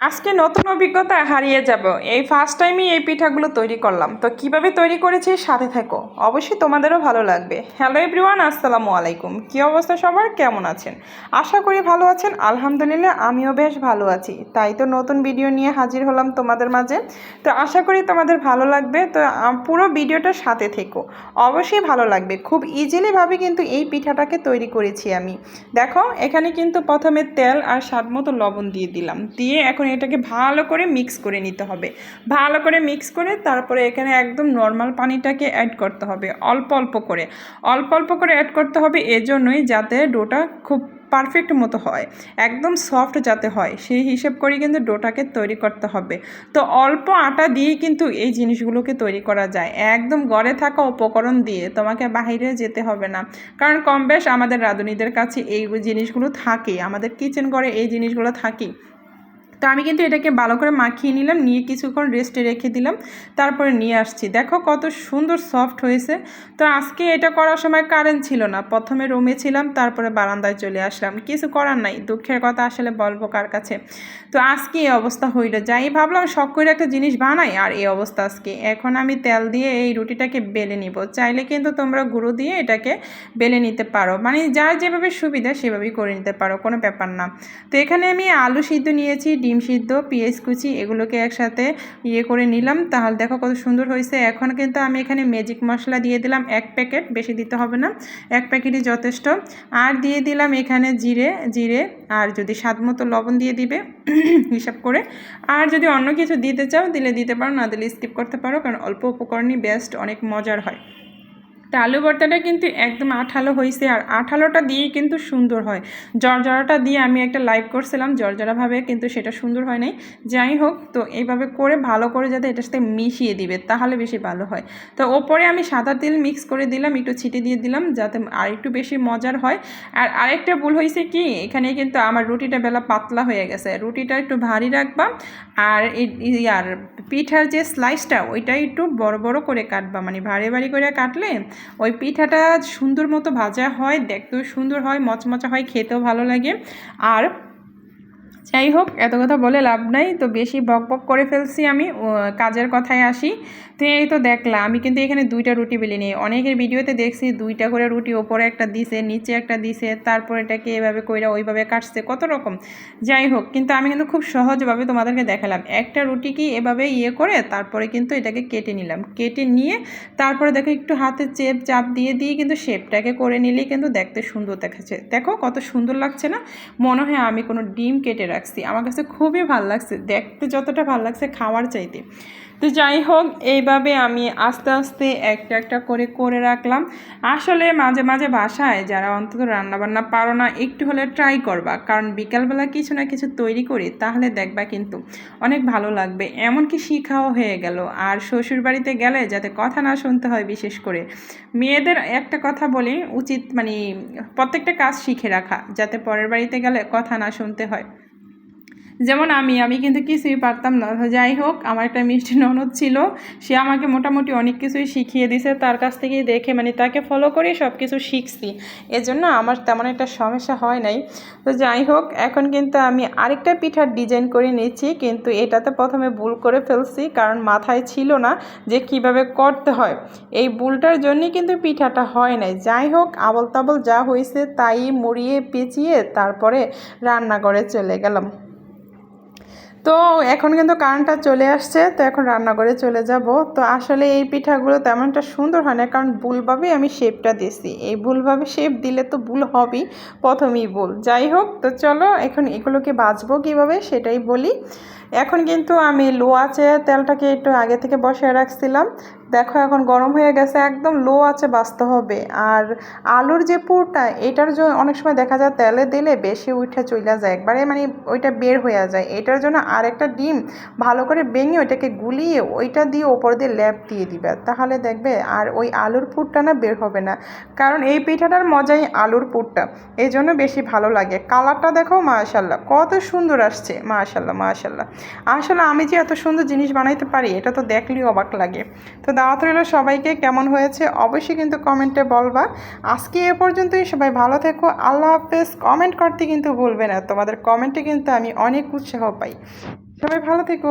আজকে নতুন অভিজ্ঞতা হারিয়ে যাব। এই ফার্স্ট টাইমই এই পিঠাগুলো তৈরি করলাম। তো কীভাবে তৈরি করেছি সাথে থাকো। অবশ্যই তোমাদেরও ভালো লাগবে। হ্যালো এভরিওয়ান আসসালামু আলাইকুম। কী অবস্থা সবার? কেমন আছেন? আশা করি ভালো আছেন। আলহামদুলিল্লাহ আমিও বেশ ভালো আছি। তাই তো নতুন ভিডিও নিয়ে হাজির হলাম তোমাদের মাঝে। তো আশা করি তোমাদের ভালো লাগবে। তো পুরো ভিডিওটার সাথে থেকো। অবশ্যই ভালো লাগবে। খুব ইজিলিভাবে কিন্তু এই পিঠাটাকে তৈরি করেছি আমি। দেখো, এখানে কিন্তু প্রথমে তেল আর স্বাদ মতো লবণ দিয়ে দিলাম। দিয়ে এখন এটাকে ভালো করে মিক্স করে নিতে হবে। ভালো করে মিক্স করে তারপরে এখানে একদম নর্মাল পানিটাকে অ্যাড করতে হবে, অল্প অল্প করে। অল্প অল্প করে অ্যাড করতে হবে এজন্যই যাতে ডোটা খুব পারফেক্ট মতো হয়, একদম সফট যাতে হয়, সেই হিসেব করে কিন্তু ডোটাকে তৈরি করতে হবে। তো অল্প আটা দিয়ে কিন্তু এই জিনিসগুলোকে তৈরি করা যায়। একদম ঘরে থাকা উপকরণ দিয়ে তোমাকে বাইরে যেতে হবে না। কারণ কম বেশ আমাদের রাঁধুনিদের কাছে এই জিনিসগুলো থাকে, আমাদের কিচেন ঘরে এই জিনিসগুলো থাকেই। তো আমি কিন্তু এটাকে ভালো করে মাখিয়ে নিলাম, নিয়ে কিছুক্ষণ রেস্টে রেখে দিলাম, তারপরে নিয়ে আসছি। দেখো কত সুন্দর সফট হয়েছে। তো আজকে এটা করার সময় কারেন্ট ছিল না। প্রথমে রুমে ছিলাম, তারপরে বারান্দায় চলে আসলাম। কিছু করার নাই, দুঃখের কথা আসলে বলব কার কাছে। তো আজকে এই অবস্থা হইল। যাই ভাবলাম শখ করে একটা জিনিস বানাই, আর এই অবস্থা আজকে। এখন আমি তেল দিয়ে এই রুটিটাকে বেলে নিব। চাইলে কিন্তু তোমরা গুঁড়ো দিয়ে এটাকে বেলে নিতে পারো। মানে যার যেভাবে সুবিধা সেভাবেই করে নিতে পারো, কোনো ব্যাপার না। তো এখানে আমি আলু সিদ্ধ নিয়েছি ডিম সিদ্ধ, পেঁয়াজ কুচি এগুলোকে একসাথে ইয়ে করে নিলাম। তাহলে দেখো কত সুন্দর হয়েছে। এখন কিন্তু আমি এখানে ম্যাজিক মশলা দিয়ে দিলাম এক প্যাকেট বেশি দিতে হবে না। এক প্যাকেটই যথেষ্ট। আর দিয়ে দিলাম এখানে জিরে জিরে আর যদি স্বাদ মতো লবণ দিয়ে দিবে, হিসাব করে। আর যদি অন্য কিছু দিতে চাও, দিলে দিতে পারো, না দিলে স্কিপ করতে পারো, কারণ অল্প উপকরণই বেস্ট অনেক মজার হয়। তা আলু ভর্তাটা কিন্তু একদম আঠালো হয়েছে আর আঠালোটা দিয়েই কিন্তু সুন্দর হয়। জর্জরাটা দিয়ে আমি একটা লাইভ করছিলাম, জর্জরাভাবে কিন্তু সেটা সুন্দর হয় নাই। যাই হোক, তো এইভাবে করে ভালো করে যাতে এটার সাথে মিশিয়ে দিবে, তাহলে বেশি ভালো হয়। তো ওপরে আমি সাদা তেল মিক্স করে দিলাম, একটু ছিটে দিয়ে দিলাম যাতে আর একটু বেশি মজার হয়। আর আরেকটা ভুল হয়েছে কি, এখানে কিন্তু আমার রুটিটা বেলা পাতলা হয়ে গেছে। রুটিটা একটু ভারী রাখবা আর আর পিঠার যে স্লাইসটা ওইটা একটু বড় বড় করে কাটবা। মানে ভারী ভারী করে কাটলে ওই পিঠাটা সুন্দর মতো ভাজা হয়, দেখতেও সুন্দর হয়, মচমচা হয়, খেতেও ভালো লাগে। আর যাই হোক, এত কথা বলে লাভ নাই। তো বেশি বক বক করে ফেলছি আমি। কাজের কথায় আসি। তো এই তো দেখলাম আমি কিন্তু এখানে দুইটা রুটি বেলে নিই। অনেকের ভিডিওতে দেখছি, দুইটা করে রুটি, ওপরে একটা দিছে, নিচে একটা দিছে, তারপর এটাকে এভাবে কইরা ওইভাবে কাটছে, কত রকম। যাই হোক, কিন্তু আমি কিন্তু খুব সহজভাবে তোমাদেরকে দেখালাম। একটা রুটি কি এভাবে ইয়ে করে, তারপরে কিন্তু এটাকে কেটে নিলাম। কেটে নিয়ে তারপরে দেখো, একটু হাতে চেপ চাপ দিয়ে দিয়ে কিন্তু শেপটাকে করে নিলেই কিন্তু দেখতে সুন্দর দেখাচ্ছে। দেখো, কত সুন্দর লাগছে না? মনে হয় আমি কোনো ডিম কেটে রাখছি। আমার কাছে খুবই ভালো লাগছে। দেখতে যতটা ভালো লাগছে খাওয়ার চাইতে। তো যাই হোক, এইভাবে আমি আস্তে আস্তে একটা একটা করে করে রাখলাম। আসলে মাঝে মাঝে বাসায় যারা অন্তত রান্নাবান্না পারো না, একটু হলে ট্রাই করবা। কারণ বিকালবেলা কিছু না কিছু তৈরি করি তাহলে দেখবা কিন্তু অনেক ভালো লাগবে। এমনকি শিখাও হয়ে গেল। আর শ্বশুর বাড়িতে গেলে যাতে কথা না শুনতে হয় বিশেষ করে। মেয়েদের একটা কথা বলি, উচিত মানে প্রত্যেকটা কাজ শিখে রাখা। যাতে পরের বাড়িতে গেলে কথা না শুনতে হয়। যেমন আমি আমি কিন্তু কিছুই পারতাম না। যাই হোক, আমার একটা মিষ্টি ননদ ছিল, সে আমাকে মোটামুটি অনেক কিছুই শিখিয়ে দিছে তার কাছ থেকে দেখে মানে তাকে ফলো করে সব কিছু শিখছি। এজন্য আমার তেমন একটা সমস্যা হয় নাই। তো যাই হোক, এখন কিন্তু আমি আরেকটা পিঠার ডিজাইন করে নিচ্ছি কিন্তু এটাতে প্রথমে ভুল করে ফেলছি, কারণ মাথায় ছিল না যে কীভাবে করতে হয়। এই ভুলটার জন্যই কিন্তু পিঠাটা হয় নাই। যাই হোক আবল তাবল যা হয়েছে তাই মুড়িয়ে, পেঁচিয়ে তারপরে রান্নাঘরে চলে গেলাম। তো এখন কিন্তু কারেন্টটা চলে আসছে, তো এখন রান্নাঘরে চলে যাব। তো আসলে এই পিঠাগুলো তেমনটা সুন্দর হয় না, কারণ ভুলভাবেই আমি শেপটা দিছি এই ভুলভাবে শেপ দিলে তো ভুল হবেই, প্রথমেই ভুল। যাই হোক, তো চলো এখন এগুলোকে বাঁচবো কীভাবে সেটাই বলি। এখন কিন্তু আমি লো আছে তেলটাকে একটু আগে থেকে বসিয়ে রাখছিলাম। দেখো এখন গরম হয়ে গেছে, একদম লো আছে বাঁচতে হবে। আর আলুর যে পুরটা, এটার জন্য অনেক সময় দেখা যায় তেলে দিলে বেশি উঠে চলে যায়, একবারে মানে ওইটা বের হয়ে যায়। এটার জন্য আর একটা ডিম, ভালো করে ভেঙে ওইটাকে গুলিয়ে ওইটা দিয়ে ওপর দিয়ে ল্যাপ দিয়ে দিবে। তাহলে দেখবে আর ওই আলুর পুরটা না বের হবে না। কারণ এই পিঠাটার মজাই আলুর পুরটা এই জন্য বেশি ভালো লাগে। কালারটা দেখো মাশাল্লাহ কত সুন্দর আসছে মাশাল্লাহ মাশাল্লাহ আসলে আমি যে এত সুন্দর জিনিস বানাইতে পারি, এটা তো দেখলেই অবাক লাগে। তো দাওয়াত রইল সবাইকে কেমন হয়েছে অবশ্যই কিন্তু কমেন্টে বলবা। আজকে এ পর্যন্তই, সবাই ভালো থেকো, আল্লাহ হাফেজ। কমেন্ট করতে কিন্তু ভুলবে না, তোমাদের কমেন্টে কিন্তু আমি অনেক উৎসাহ পাই। সবাই ভালো থেকো